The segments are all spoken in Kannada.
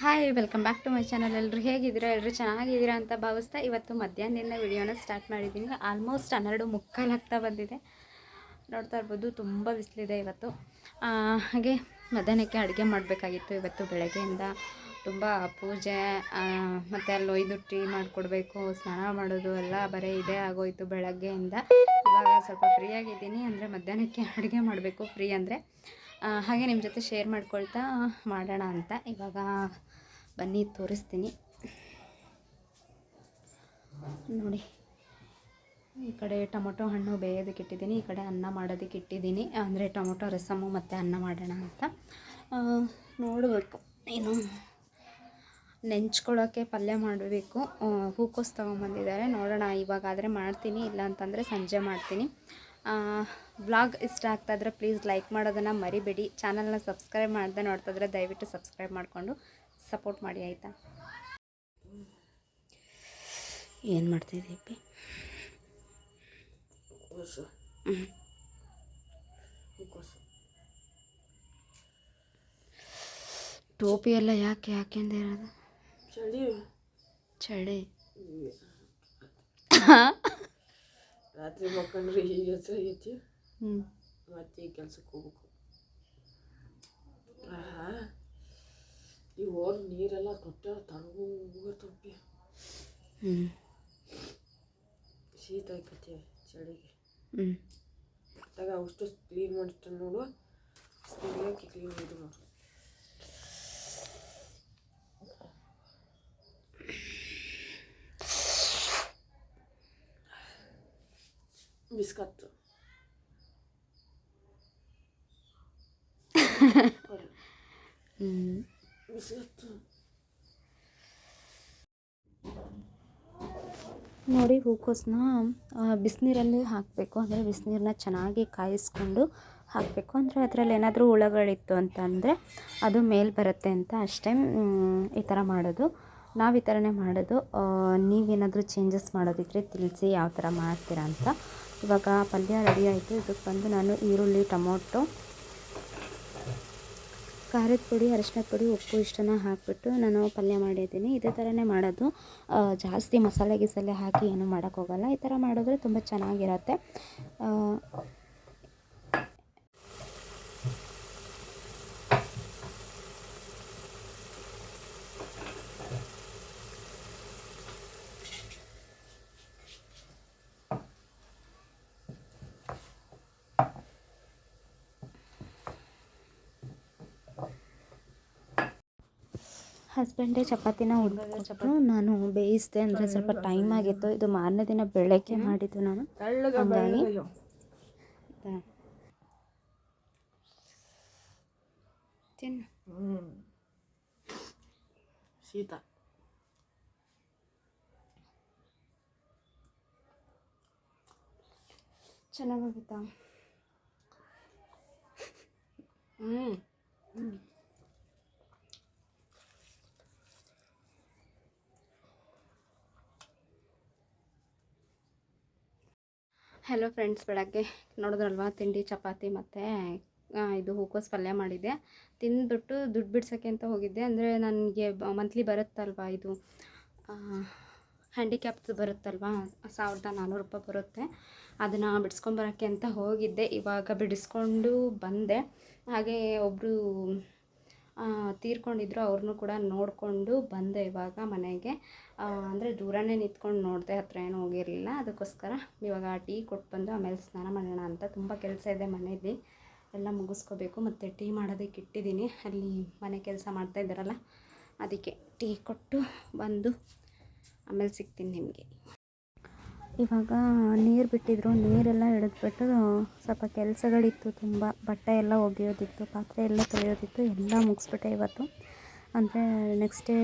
Hi welcome back to my channel ಎಲ್ಲರೂ ಹೇಗಿದ್ದೀರಾ? ಎಲ್ಲರೂ ಚೆನ್ನಾಗಿದ್ದೀರಾ ಅಂತ ಭಾವಿಸ್ತಾ ಇವತ್ತು ಮಧ್ಯಾಹ್ನದಿಂದ ವಿಡಿಯೋನ ಸ್ಟಾರ್ಟ್ ಮಾಡಿದ್ದೀನಿ. ಆಲ್ಮೋಸ್ಟ್ ಹನ್ನೆರಡು ಮುಕ್ಕಾಲು ಆಗ್ತಾ ಬಂದಿದೆ. ನೋಡ್ತಾ ಇರ್ಬೋದು, ತುಂಬ ಬಿಸಿಲಿದೆ ಇವತ್ತು. ಹಾಗೆ ಮಧ್ಯಾಹ್ನಕ್ಕೆ ಅಡುಗೆ ಮಾಡಬೇಕಾಗಿತ್ತು ಇವತ್ತು ಬೆಳಗ್ಗೆಯಿಂದ. ತುಂಬ ಪೂಜೆ ಮತ್ತು ಅಲ್ಲಿ ಒಯ್ದು ಮಾಡಿಕೊಡ್ಬೇಕು, ಸ್ನಾನ ಮಾಡೋದು ಎಲ್ಲ ಬರೀ ಇದೇ ಆಗೋಯ್ತು ಬೆಳಗ್ಗೆಯಿಂದ. ಇವಾಗ ಸ್ವಲ್ಪ ಫ್ರೀ ಆಗಿದ್ದೀನಿ ಅಂದರೆ ಮಧ್ಯಾಹ್ನಕ್ಕೆ ಅಡುಗೆ ಮಾಡಬೇಕು ಫ್ರೀ ಅಂದರೆ. ಹಾಗೆ ನಿಮ್ಮ ಜೊತೆ ಶೇರ್ ಮಾಡ್ಕೊಳ್ತಾ ಮಾಡೋಣ ಅಂತ. ಇವಾಗ ಬನ್ನಿ, ತೋರಿಸ್ತೀನಿ. ನೋಡಿ, ಈ ಕಡೆ ಟೊಮೊಟೊ ಹಣ್ಣು ಬೇಯೋದಕ್ಕೆ ಇಟ್ಟಿದ್ದೀನಿ, ಈ ಕಡೆ ಅನ್ನ ಮಾಡೋದಕ್ಕೆ ಇಟ್ಟಿದ್ದೀನಿ. ಅಂದರೆ ಟೊಮೊಟೊ ರಸಮು ಮತ್ತು ಅನ್ನ ಮಾಡೋಣ ಅಂತ. ನೋಡಬೇಕು. ಏನು ನೆಂಚ್ಕೊಳ್ಳೋಕ್ಕೆ ಪಲ್ಯ ಮಾಡಬೇಕು. ಹೂಕೋಸ್ ತೊಗೊಂಬಂದಿದ್ದಾರೆ. ನೋಡೋಣ, ಇವಾಗಾದರೆ ಮಾಡ್ತೀನಿ. ಇಲ್ಲ ಅಂತಂದರೆ ಸಂಜೆ ಮಾಡ್ತೀನಿ. ವ್ಲಾಗ್ ಇಷ್ಟ ಆಗ್ತಾಯಿದ್ರೆ ಪ್ಲೀಸ್ ಲೈಕ್ ಮಾಡೋದನ್ನು ಮರಿಬೇಡಿ. ಚಾನಲ್ನ ಸಬ್ಸ್ಕ್ರೈಬ್ ಮಾಡದೆ ನೋಡ್ತಾಯಿದ್ರೆ ದಯವಿಟ್ಟು ಸಬ್ಸ್ಕ್ರೈಬ್ ಮಾಡಿಕೊಂಡು ಸಪೋರ್ಟ್ ಮಾಡಿ ಆಯಿತಾ? ಏನು ಮಾಡ್ತಾಯಿದ್ದೀವಿ ಟೋಪಿ ಎಲ್ಲ ಯಾಕೆ ಹಾಕ್ಯಂದಿರೋದು ಚಳಿ. ಚಳಿ. ರಾತ್ರಿ ಮಕ್ಕಂಡ್ರೆ ಈಗ ಹೆಸರು ಐತಿ ಹ್ಞೂ ಮತ್ತೆ ಈ ಕೆಲ್ಸಕ್ಕೆ ಹೋಗ್ಬೇಕು. 어때 요? 다른 거가 더게 응. 시다 이렇게 잘리 게. 응. 내가 우스터 스크린 먼저 놓고 스크린 기클린 이 거. 비스카 트. 음. 비스카 트. ನೋಡಿ ಹೂಕೋಸನ್ನ ಬಿಸಿನೀರಲ್ಲಿ ಹಾಕಬೇಕು. ಅಂದರೆ ಬಿಸಿನೀರನ್ನ ಚೆನ್ನಾಗಿ ಕಾಯಿಸ್ಕೊಂಡು ಹಾಕಬೇಕು. ಅಂದರೆ ಅದರಲ್ಲಿ ಏನಾದರೂ ಹುಳಗಳಿತ್ತು ಅಂತ ಅಂದರೆ ಅದು ಮೇಲೆ ಬರುತ್ತೆ ಅಂತ ಅಷ್ಟೇ ಈ ಥರ ಮಾಡೋದು. ನಾವು ಈ ಥರನೇ ಮಾಡೋದು. ನೀವೇನಾದರೂ ಚೇಂಜಸ್ ಮಾಡೋದಿದ್ರೆ ತಿಳಿಸಿ ಯಾವ ಥರ ಮಾಡ್ತೀರಾ ಅಂತ. ಇವಾಗ ಪಲ್ಯ ರೆಡಿ ಆಯಿತು. ಇದಕ್ಕೆ ಬಂದು ನಾನು ಈರುಳ್ಳಿ, ಟೊಮೊಟೊ ಖಾರದ ಪುಡಿ, ಅರಿಶಿನ ಪುಡಿ, ಉಪ್ಪು ಇಷ್ಟನ್ನು ಹಾಕಿಬಿಟ್ಟು ನಾನು ಪಲ್ಯ ಮಾಡಿದ್ದೀನಿ. ಇದೇ ಥರನೇ ಮಾಡೋದು. ಜಾಸ್ತಿ ಮಸಾಲೆ ಗಿಸಾಲೆ ಹಾಕಿ ಏನೂ ಮಾಡೋಕ್ಕೋಗಲ್ಲ. ಈ ಥರ ಮಾಡಿದ್ರೆ ತುಂಬ ಚೆನ್ನಾಗಿರತ್ತೆ. ಹಸ್ಬೆಂಡೇ ಚಪಾತಿನ ಚಪಾತಿ ನಾನು ಬೇಯಿಸಿದೆ ಅಂದರೆ ಸ್ವಲ್ಪ ಟೈಮ್ ಆಗಿತ್ತು. ಇದು ಮಾರನೇ ದಿನ ಬೆಳಗ್ಗೆ ಮಾಡಿದ್ದು ನಾನು. ಹಂಗಾಗಿ ತಿನ್ನು. ಹ್ಞೂ ಶೀತ. ಚೆನ್ನಾಗೋಗಿತ್ತಾ ಹ್ಞೂ ಹಲೋ ಫ್ರೆಂಡ್ಸ್ ಬೆಳಗ್ಗೆ ನೋಡಿದ್ರಲ್ವಾ? ತಿಂಡಿ, ಚಪಾತಿ ಮತ್ತು ಇದು ಹೂಕೋಸ್ ಪಲ್ಯ ಮಾಡಿದ್ದೆ. ತಿಂದುಬಿಟ್ಟು ದುಡ್ಡು ಬಿಡ್ಸೋಕ್ಕೆ ಅಂತ ಹೋಗಿದ್ದೆ. ಅಂದರೆ ನನಗೆ ಮಂತ್ಲಿ ಬರುತ್ತಲ್ವಾ ಇದು? ಹ್ಯಾಂಡಿಕ್ಯಾಪ್ದು ಬರುತ್ತಲ್ವಾ? ಸಾವಿರದ ನಾನ್ನೂರು ರೂಪಾಯಿ ಬರುತ್ತೆ. ಅದನ್ನು ಬಿಡಿಸ್ಕೊಂಬರೋಕ್ಕೆ ಅಂತ ಹೋಗಿದ್ದೆ. ಇವಾಗ ಬಿಡಿಸ್ಕೊಂಡು ಬಂದೆ. ಹಾಗೆ ಒಬ್ಬರು ತೀರ್ಕೊಂಡಿದ್ರು ಅವ್ರನ್ನೂ ಕೂಡ ನೋಡಿಕೊಂಡು ಬಂದೆ ಇವಾಗ ಮನೆಗೆ. ಅಂದರೆ ದೂರನೇ ನಿಂತ್ಕೊಂಡು ನೋಡಿದೆ, ಹತ್ರ ಏನೂ ಹೋಗಿರಲಿಲ್ಲ. ಅದಕ್ಕೋಸ್ಕರ ಇವಾಗ ಟೀ ಕೊಟ್ಟು ಬಂದು ಆಮೇಲೆ ಸ್ನಾನ ಮಾಡೋಣ ಅಂತ ತುಂಬ ಕೆಲಸ ಇದೆ ಮನೆಯಲ್ಲಿ. ಎಲ್ಲ ಮುಗಿಸ್ಕೋಬೇಕು, ಮತ್ತು ಟೀ ಮಾಡೋದಕ್ಕೆ ಇಟ್ಟಿದ್ದೀನಿ. ಅಲ್ಲಿ ಮನೆ ಕೆಲಸ ಮಾಡ್ತಾ ಇದ್ದಾರಲ್ಲ, ಅದಕ್ಕೆ ಟೀ ಕೊಟ್ಟು ಬಂದು ಆಮೇಲೆ ಸಿಗ್ತೀನಿ ನಿಮಗೆ. ಇವಾಗ ನೀರು ಬಿಟ್ಟಿದ್ರು, ನೀರೆಲ್ಲ ಹಿಡಿದ್ಬಿಟ್ಟು ಸ್ವಲ್ಪ ಕೆಲಸಗಳಿತ್ತು ತುಂಬ. ಬಟ್ಟೆ ಎಲ್ಲ ಒಗೆಯೋದಿತ್ತು, ಪಾತ್ರೆ ಎಲ್ಲ ತೊಳೆಯೋದಿತ್ತು, ಎಲ್ಲ ಮುಗಿಸ್ಬಿಟ್ಟೆ ಇವತ್ತು. ಅಂದರೆ ನೆಕ್ಸ್ಟ್ ಡೇ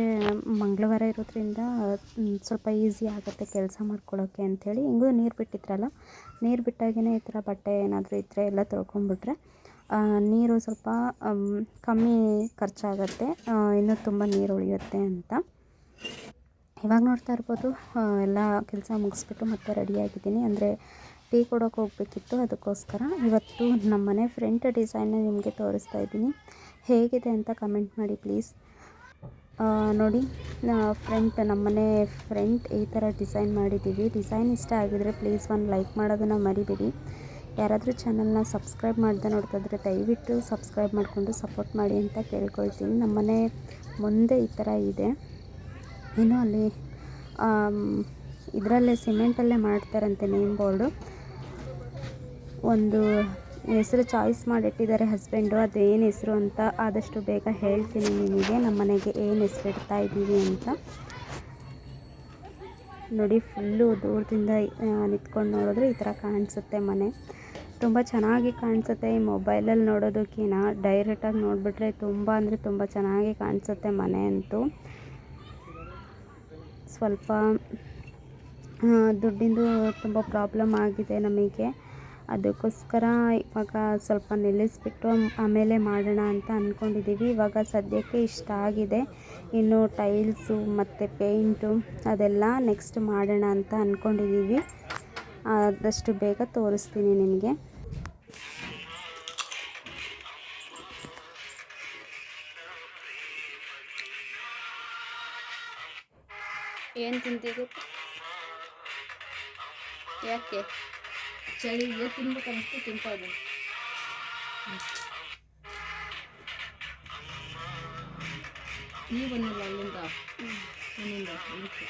ಮಂಗಳವಾರ ಇರೋದ್ರಿಂದ ಸ್ವಲ್ಪ ಈಸಿ ಆಗುತ್ತೆ ಕೆಲಸ ಮಾಡ್ಕೊಳ್ಳೋಕ್ಕೆ ಅಂಥೇಳಿ. ಹೆಂಗೂ ನೀರು ಬಿಟ್ಟಿದ್ರಲ್ಲ, ನೀರು ಬಿಟ್ಟಾಗೇ ಈ ಥರ ಬಟ್ಟೆ ಏನಾದರೂ ಇದ್ದರೆ ಎಲ್ಲ ತೊಳ್ಕೊಂಡ್ಬಿಟ್ರೆ ನೀರು ಸ್ವಲ್ಪ ಕಮ್ಮಿ ಖರ್ಚಾಗತ್ತೆ. ಇನ್ನೂ ತುಂಬ ನೀರು ಉಳಿಯುತ್ತೆ ಅಂತ. ಇವಾಗ ನೋಡ್ತಾ ಇರ್ಬೋದು ಎಲ್ಲ ಕೆಲಸ ಮುಗಿಸ್ಬಿಟ್ಟು ಮತ್ತೆ ರೆಡಿಯಾಗಿದ್ದೀನಿ ಅಂದರೆ ಟೀ ಕೊಡೋಕೆ ಹೋಗಬೇಕಿತ್ತು, ಅದಕ್ಕೋಸ್ಕರ ಇವತ್ತು ನಮ್ಮ ಮನೆ ಫ್ರಂಟ್ ಡಿಸೈನ್ನ ನಿಮಗೆ ತೋರಿಸ್ತಾ ಇದ್ದೀನಿ. ಹೇಗಿದೆ ಅಂತ ಕಮೆಂಟ್ ಮಾಡಿ ಪ್ಲೀಸ್ ನೋಡಿ ಫ್ರಂಟ್ ನಮ್ಮನೆ ಫ್ರಂಟ್ ಈ ಥರ ಡಿಸೈನ್ ಮಾಡಿದ್ದೀವಿ. ಡಿಸೈನ್ ಇಷ್ಟ ಆಗಿದರೆ ಪ್ಲೀಸ್ ಒಂದು ಲೈಕ್ ಮಾಡೋದನ್ನು ಮರಿಬೇಡಿ. ಯಾರಾದರೂ ಚಾನಲ್ನ ಸಬ್ಸ್ಕ್ರೈಬ್ ಮಾಡ್ದೆ ನೋಡ್ತಾಯಿದ್ರೆ ದಯವಿಟ್ಟು ಸಬ್ಸ್ಕ್ರೈಬ್ ಮಾಡಿಕೊಂಡು ಸಪೋರ್ಟ್ ಮಾಡಿ ಅಂತ ಕೇಳ್ಕೊಳ್ತೀನಿ. ನಮ್ಮನೆ ಮುಂದೆ ಈ ಥರ ಇದೆ. ಇನ್ನು ಅಲ್ಲಿ ಇದರಲ್ಲೇ ಸಿಮೆಂಟಲ್ಲೇ ಮಾಡ್ತಾರಂತೆ ನೇಮ್ ಬೋರ್ಡು ಒಂದು ಹೆಸರು ಚಾಯ್ಸ್ ಮಾಡಿಟ್ಟಿದ್ದಾರೆ ಹಸ್ಬೆಂಡು ಅದೇನು ಹೆಸರು ಅಂತ ಆದಷ್ಟು ಬೇಗ ಹೇಳ್ತೀನಿ ನಿಮಗೆ. ನಮ್ಮ ಮನೆಗೆ ಏನು ಹೆಸರು ಇಡ್ತಾ ಇದ್ದೀವಿ ಅಂತ. ನೋಡಿ ಫುಲ್ಲು ದೂರದಿಂದ ನಿಂತ್ಕೊಂಡು ನೋಡಿದ್ರೆ ಈ ಥರ ಕಾಣಿಸುತ್ತೆ ಮನೆ. ತುಂಬ ಚೆನ್ನಾಗಿ ಕಾಣಿಸುತ್ತೆ ಈ ಮೊಬೈಲಲ್ಲಿ ನೋಡೋದಕ್ಕಿಂತ ಡೈರೆಕ್ಟಾಗಿ ನೋಡಿಬಿಟ್ರೆ ತುಂಬ ಅಂದರೆ ತುಂಬ ಚೆನ್ನಾಗಿ ಕಾಣಿಸುತ್ತೆ ಮನೆ ಅಂತೂ. ಸ್ವಲ್ಪ ದುಡ್ಡಿಂದು ತುಂಬ ಪ್ರಾಬ್ಲಮ್ ಆಗಿದೆ ನಮಗೆ. ಅದಕ್ಕೋಸ್ಕರ ಇವಾಗ ಸ್ವಲ್ಪ ನಿಲ್ಲಿಸ್ಬಿಟ್ಟು ಆಮೇಲೆ ಮಾಡೋಣ ಅಂತ ಅಂದ್ಕೊಂಡಿದ್ದೀವಿ ಇವಾಗ ಸದ್ಯಕ್ಕೆ ಇಷ್ಟ ಆಗಿದೆ. ಇನ್ನು ಟೈಲ್ಸು ಮತ್ತು ಪೇಂಟು ಅದೆಲ್ಲ ನೆಕ್ಸ್ಟ್ ಮಾಡೋಣ ಅಂತ ಅಂದ್ಕೊಂಡಿದ್ದೀವಿ ಆದಷ್ಟು ಬೇಗ ತೋರಿಸ್ತೀನಿ ನಿಮಗೆ. ಏನು ತಿಂತಿದ್ದು ಯಾಕೆ? ಚಳಿಗೆ ತಿನ್ಬೇಕನ್ನಿಸ್ತು ಅನಿಸ್ತು ಇದ್ದೀನಿ ನೀವು ಬಂದಿಲ್ಲ ಅಲ್ಲಿಂದ. ಮನೆಯಿಂದ ಅದಕ್ಕೆ